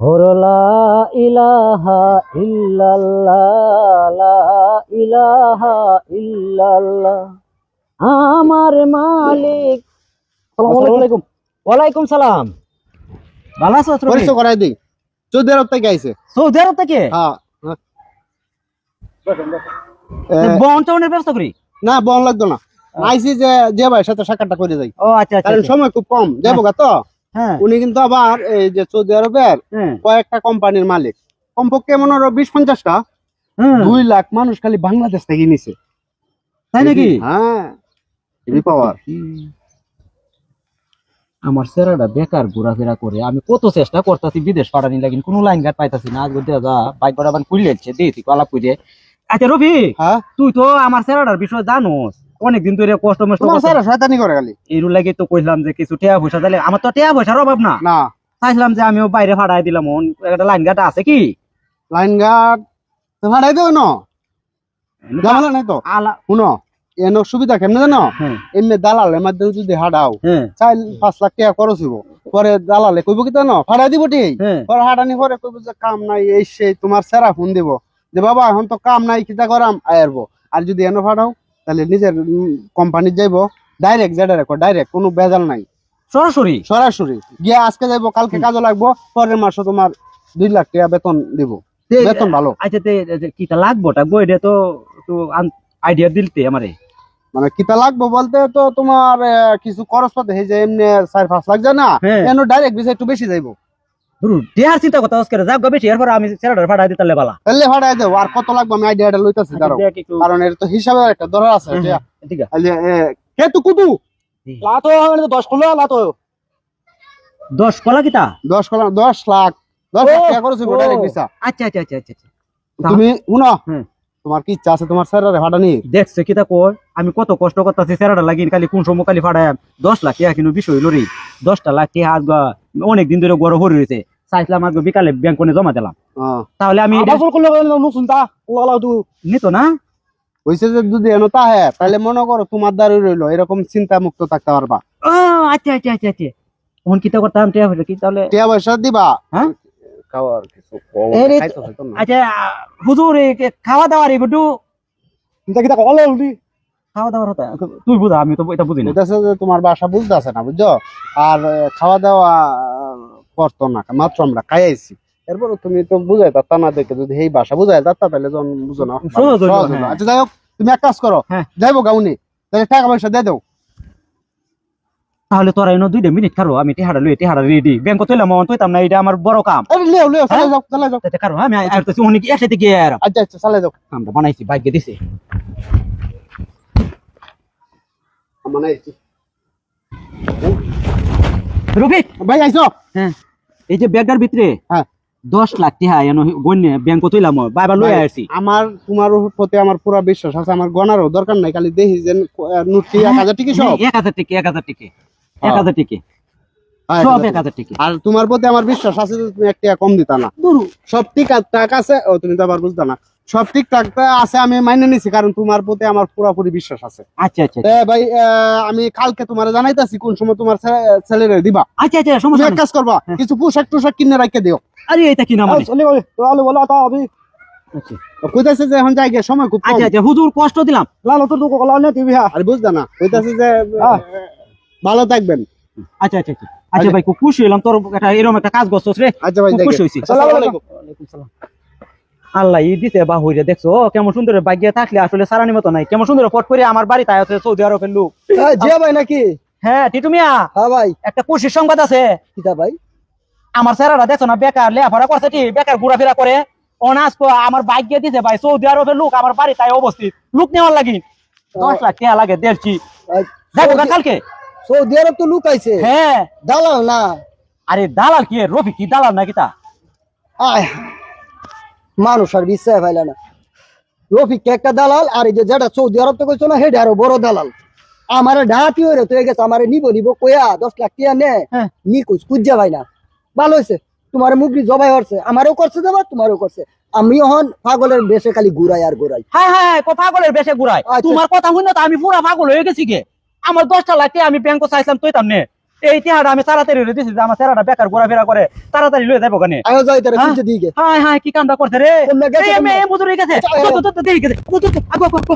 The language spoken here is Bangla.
হরলা ইলাহা ইল্লাল্লাহ ইলাহা ইল্লাল্লাহ। আমার মালিক। আসসালামু আলাইকুম। ওয়ালাইকুম সালাম। ভালো আছো? পরিচয় করাই দিই। চৌধুরী আরব থেকে আইছে। সৌদি আরব থেকে? হ্যাঁ। টনের ব্যবস্থা করি? না বন লাগতো না। আইসি যে যে ভাই সাথে সাক্ষাৎটা করে যাই। ও আচ্ছা আচ্ছা কারণ আচ্ছা। সময় খুব কম। যাব তো? উনি কিন্তু আবার এই যে সৌদি আরবের হ্যাঁ। কয়েকটা কোম্পানির মালিক। কমপক্ষে মনে হয় বিশ পঞ্চাশটা। হ্যাঁ। দুই লাখ মানুষ খালি বাংলাদেশ থেকে নিছে। তাই নাকি? হ্যাঁ। পাওয়ার আমার সেরাটা বেকার ঘোরাফেরা করে। আমি কত চেষ্টা করতেছি বিদেশ পাঠানি লাগি কোনো লাইন ঘাট পাইতাছি না। আজ বলতে যা বাইক খুলে যাচ্ছে দিয়েছি আলাপ করে আচ্ছা রবি হ্যাঁ? তুই তো আমার সেরাটার বিষয়ে জানোস। অনেকদিন ধরে কষ্ট মষ্ট তোমার স্যার শয়তানি করে খালি। এর লাগে তো কইলাম যে কিছু টেয়া পয়সা দিলে আমার তো টেয়া পয়সার অভাব না। না। চাইছিলাম যে আমিও বাইরে দিলাম ওন একটা লাইন আছে কি? লাইন তো ভাড়াই দেবো না। জামালা নাই তো? আলা শুনো এন সুবিধা কেমনে জানো? হ্যাঁ। এমনি দালালের মাধ্যমে যদি হাডাও হ্যাঁ। চার পাঁচ লাখ টাকা খরচ হইব। পরে দালালে কইব কি জানো? ভাড়া দিব ঠিক হ্যাঁ। পরে হাঁটানি পরে কইব যে কাম নাই এই সেই তোমার সেরা ফোন দিব। যে বাবা এখন তো কাম নাই কিতা করাম আয়ারবো আর যদি এনে ফাটাও তাহলে নিজের কোম্পানি যাইবো ডাইরেক্ট যেটা রেখো ডাইরেক্ট কোনো বেজাল নাই। সরাসরি? সরাসরি। গিয়ে আজকে যাইবো কালকে কাজে লাগবো পরের মাসে তোমার দুই লাখ টাকা বেতন দিব। বেতন ভালো। আচ্ছা তে তে কিটা লাগবো টাকবো এটা তো একটু আইডিয়া দিলতে আমারে। মানে কিতা লাগবো বলতে তো তোমার কিছু খরচ পাতে এই যে এমনি চার পাঁচ লাখ যায় না। হ্যাঁ। ডাইরেক্ট বিষয় একটু বেশি যাইবো। ধরু চিন্তা কথা আজকে যাক বেশি এরপর আমি সেরাটার ভাড়াই দিতে বালা। তাহলে ভাড়ায় দেবো আর কত লাগবে আমি আইডিয়াটা লইতেছি দাঁড়াও। দেখ একটু। কারণ এর তো হিসাবে একটা ধরা আছে এটা। ঠিক আছে। এই যে, এ, কে তু কুতু? লাতো মানে দশ খোলো লাতো। দশ কলা কিতা? দশ খোলা দশ লাখ। দশ লাখ টাকা করেছি ও। ভিসা আচ্ছা আচ্ছা আচ্ছা আচ্ছা আচ্ছা। তুমি শুনো তোমার কি ইচ্ছা আছে তোমার স্যারের নিয়ে দেখছে কিতা কয় আমি কত কষ্ট করতেছি সেরাটা লাগিন খালি কোন সময় খালি ফাড়ায় দশ লাখ টাকা কিন্তু বিষয় হইল রে দশটা লাখ টাকা আজ অনেক দিন ধরে গড় হয়ে রয়েছে। চাইছিলাম আজকে বিকালে ব্যাংকনে জমা দিলাম। তাহলে আমি নিত না? হয়েছে যে যদি এনো তা তাহলে মনে করো তোমার দ্বারা রইল এরকম চিন্তা মুক্ত থাকতে পারবা। আচ্ছা আচ্ছা আচ্ছা আচ্ছা। কিতা করতাম টিয়া হইল কি তাহলে? টিয়া পয়সা দিবা? হ্যাঁ? খাওয়ার কিছু আচ্ছা হুজুর খাওয়া দাওয়ার একটু খাওয়া দাওয়ার হতা তুই বুঝা আমি তো এটা বুঝি না। তোমার বাসা বুঝতে আছে না বুঝছ? আর খাওয়া দাওয়া করতো না মাত্র আমরা খাইছি এরপর তুমি তো বুঝাই পারতা না দেখে যদি এই বাসা বুঝাই পারতা তাহলে বুঝো না। হ্যাঁ। আচ্ছা যাই হোক তুমি এক কাজ করো। হ্যাঁ। যাইবো গাউনি তাহলে টাকা পয়সা দিয়ে দাও। তাহলে তোরা এনে দুইটা মিনিট খারো আমি টিহাড়া লুই টিহাড়া রেডি ব্যাংক তুইলাম মন তুইতাম না এটা আমার বড় কাম। আরে লেও লেও চালাই হ্যাঁ? যাও চালাই যাও। তাতে কারও আমি আর তো অনেক একসাথে গিয়ে আর আচ্ছা আচ্ছা যাও। বানাইছি বাইকে দিছে। আইছি। রফিক ভাই আইছো হ্যাঁ এই যে ব্যাগটার ভিতরে হ্যাঁ। দশ লাখ টিহা এনে গণ্যে ব্যাংক তুইলাম বাইবার লই ভাই, আমার তোমার প্রতি আমার পুরা বিশ্বাস আছে আমার দরকার নাই খালি দেখি যে নুটকি এক হাজার টিকি সব। এক হাজার টিকে এক হাজার টিকে এক হ্যাঁ। হাজার টিকে হ্যাঁ, সব এক হাজার টিকে। আর তোমার প্রতি আমার বিশ্বাস আছে তুমি একটা কম দিতা না। সব ঠিক টাক আছে ও তুমি তো আবার বুঝতা না। সব ঠিক টাক আছে আমি মাইনে নিছি কারণ তোমার প্রতি আমার পুরোপুরি বিশ্বাস আছে। আচ্ছা আচ্ছা এ ভাই আমি কালকে তোমার জানাইতাছি কোন সময় তোমার ছেলেরে দিবা। আচ্ছা আচ্ছা তুমি সমস্যা এক কাজ করবা হ্যাঁ। কিছু পোশাক টোশাক কিনে রাখতে দিও। আরে এটা কি নাম মানে আচ্ছা। কইতাছে যে এখন যাই সময় খুব আচ্ছা আচ্ছা হুজুর কষ্ট দিলাম। আর বুঝতা না। কইতাছে যে ভালো থাকবেন। আচ্ছা আচ্ছা আচ্ছা। আচ্ছা ভাই খুব খুশি হলাম তোর একটা এরকম একটা কাজ করছিস রে। আচ্ছা ভাই খুশি হয়েছি। আসসালামু আলাইকুম। আল্লাহ ই দিতে বা হইরে দেখছ? কেমন সুন্দর বাগিয়ে থাকলে আসলে সারানি মতো নাই। কেমন সুন্দর ফট করে আমার বাড়িতে আছে সৌদি আরবের লোক। জিয়া ভাই নাকি? হ্যাঁ টিটু মিয়া। হ্যাঁ ভাই। একটা খুশির সংবাদ আছে। কিতা ভাই? আমার স্যারারা দেখছ না বেকার লেখাপড়া করছে কি বেকার ঘোরাফেরা করে। অনার্স আমার বাইক দিয়ে দিছে ভাই সৌদি আরবের লোক আমার বাড়ি তাই অবস্থিত লোক নেওয়ার লাগি। দশ লাখ টাকা লাগে দেখছি দেখো কালকে। সৌদি আরব তো লুক আইছে। হ্যাঁ। দালাল না? আরে দালাল কি রফি কি দালাল নাকি তা আয় মানুষ আর বিশ্বাস পাইলা না। রফিক একটা দালাল আর এই যে যেটা সৌদি আরব তো কইছো না হেডে আরও বড় দালাল। আমারে ঢাকি হয়ে তো গেছে আমারে নিব নিব কয়া দশ লাখ টিয়া নে হ্যাঁ। নিকুজ কুজ্জা ভাই না। ভালো হয়েছে তোমার মুগরি জবাই হচ্ছে আমারও করছে দেবা তোমারও করছে। আমি এখন পাগলের বেশে খালি ঘুরাই আর ঘুরাই। হ্যাঁ হ্যাঁ কো পাগলের বেশে ঘুরায় আচ্ছা। তোমার কথা শুনে তো আমি পুরা পাগল হয়ে গেছি গে। আমার দশটা লাখ আমি ব্যাংক চাইছিলাম তুই তামনে এই টিহাটা আমি তাড়াতাড়ি লয়ে দিছি আমার চেহারাটা বেকার ঘোরাফেরা করে তাড়াতাড়ি লয়ে যাব কানে আয়ো যাই তারা হ্যাঁ? হাই কি কামটা করছে রে এই? গেছে আচ্ছা, তো তো তো দেখে আগো আগো আগো